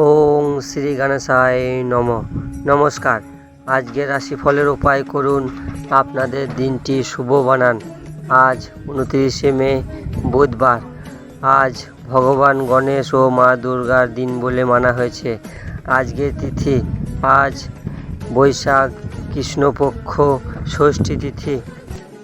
ওং শ্রী গণেশায় নম। নমস্কার। আজকে রাশিফলের উপায় করুন। আপনাদের দিনটি শুভ বানান। আজ উনত্রিশে মে, বুধবার। আজ ভগবান গণেশ ও মা দুর্গার দিন বলে মানা হয়েছে। আজকের তিথি, আজ বৈশাখ, কৃষ্ণপক্ষ, ষষ্ঠী তিথি।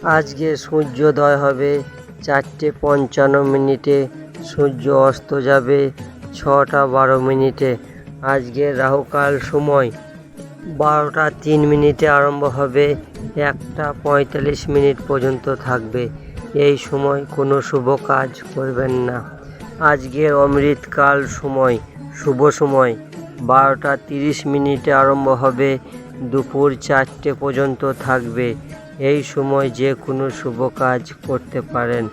আজকে সূর্যোদয় হবে চারটে পঞ্চান্ন মিনিটে। সূর্য অস্ত যাবে ছটা বারো মিনিটে। আজকে রাহুকাল সময় বারোটা তিন মিনিটে আরম্ভ হবে, একটা পঁয়তাল্লিশ মিনিট পর্যন্ত থাকবে। এই সময় কোনো শুভ কাজ করবেন না। আজকের অমৃতকাল সময়, শুভ সময়। বারোটা তিরিশ মিনিটে আরম্ভ হবে, দুপুর চারটে পর্যন্ত থাকবে। এই সময় যে কোনো শুভ কাজ করতে পারেন।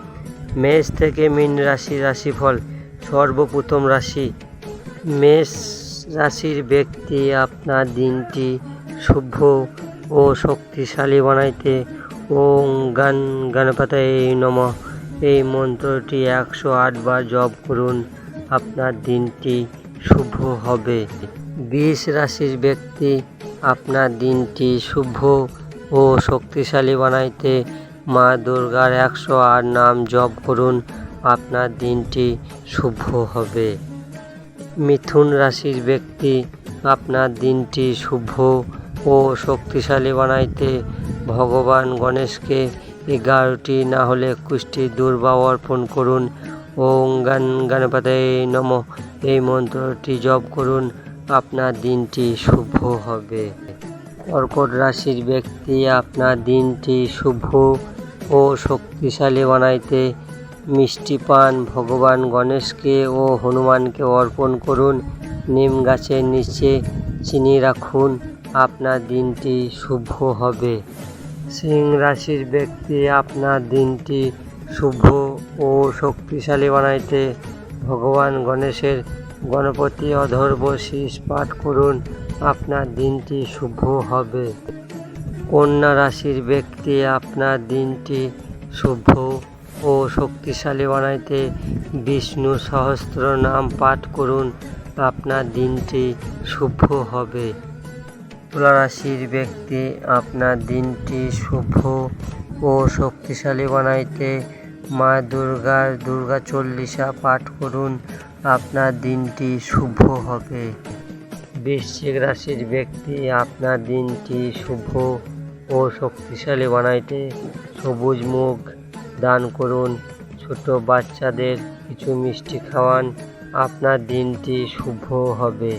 মেষ থেকে মীন রাশি রাশিফল সর্বপ্রথম রাশি মেষ রাশির ব্যক্তি আপনার দিনটি শুভ ও শক্তিশালী বানাইতে। ওং গান গণপতায় নম। এই মন্ত্রটি একশো আটবার জপ করুন, আপনার দিনটি শুভ হবে। বিষ রাশির ব্যক্তি আপনার দিনটি শুভ ও শক্তিশালী বানাইতে। মা দুর্গার একশো আট নাম জপ করুন আপনার দিনটি শুভ হবে। মিথুন রাশির ব্যক্তি আপনার দিনটি শুভ ও শক্তিশালী বানাইতে ভগবান গণেশকে এগারোটি না হলে একুশটি দুর্বা অর্পণ করুন। ওং গান গণপতে নম। এই মন্ত্রটি জপ করুন। আপনার দিনটি শুভ হবে। কর্কট রাশির ব্যক্তি আপনার দিনটি শুভ ও শক্তিশালী বানাইতে মিষ্টি পান, ভগবান গণেশকে ও হনুমানকে অর্পণ করুন। নিম গাছের নিচে চিনি রাখুন। আপনার দিনটি শুভ হবে। সিং রাশির ব্যক্তি, আপনার দিনটি শুভ ও শক্তিশালী বানাইতে ভগবান গণেশের গণপতি অধর্ব শীষ পাঠ করুন। আপনার দিনটি শুভ হবে। কন্যা রাশির ব্যক্তি, আপনার দিনটি শুভ ও শক্তিশালী বানাইতে বিষ্ণু সহস্র নাম পাঠ করুন। আপনার দিনটি শুভ হবে। তুলা রাশির ব্যক্তি, আপনার দিনটি শুভ ও শক্তিশালী বানাইতে মা দুর্গার দুর্গা চল্লিশা পাঠ করুন। আপনার দিনটি শুভ হবে। বৃশ্চিক রাশির ব্যক্তি, আপনার দিনটি শুভ ও শক্তিশালী বানাইতে সবুজ মুখ দান করুন। ছোট বাচ্চাদের কিছু মিষ্টি খাওয়ান। আপনার দিনটি শুভ হবে।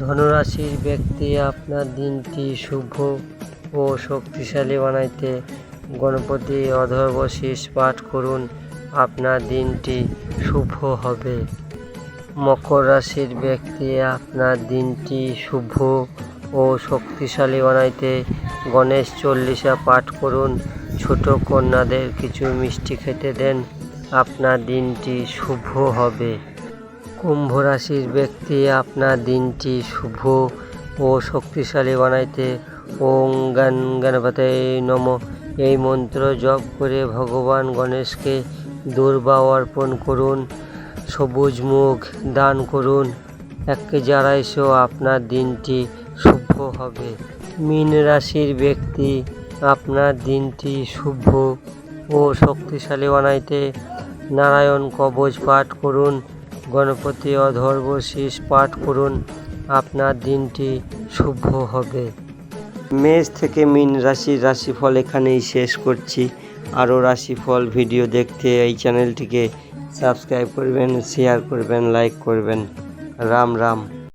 ধনুরাশির ব্যক্তি, আপনার দিনটি শুভ ও শক্তিশালী বানাইতে গণপতি অধর্ব শীষ পাঠ করুন। আপনার দিনটি শুভ হবে। মকর রাশির ব্যক্তি, আপনার দিনটি শুভ ও শক্তিশালী বানাইতে গণেশ চল্লিশা পাঠ করুন। ছোট কন্যাদের কিছু মিষ্টি খেতে দেন। আপনার দিনটি শুভ হবে। কুম্ভ রাশির ব্যক্তি, আপনার দিনটি শুভ ও শক্তিশালী বানাইতে। ওং গান গণপতে নম। এই মন্ত্র জপ করে ভগবান গণেশকে দুর্বা অর্পণ করুন। সবুজ মুখ দান করুন। এক কেজি আড়াইশো আপনার দিনটি শুভ হবে। মীন রাশির ব্যক্তি, আপনার দিনটি শুভ ও শক্তিশালী বানাইতে নারায়ণ কবচ পাঠ করুন, গণপতি অধর্ব শীষ পাঠ করুন, আপনার দিনটি শুভ হবে। মেষ থেকে মিন রাশির রাশিফল এখানেই শেষ করছি। আরও রাশিফল ভিডিও দেখতে এই চ্যানেলটিকে সাবস্ক্রাইব করবেন, শেয়ার করবেন, লাইক করবেন। রাম রাম।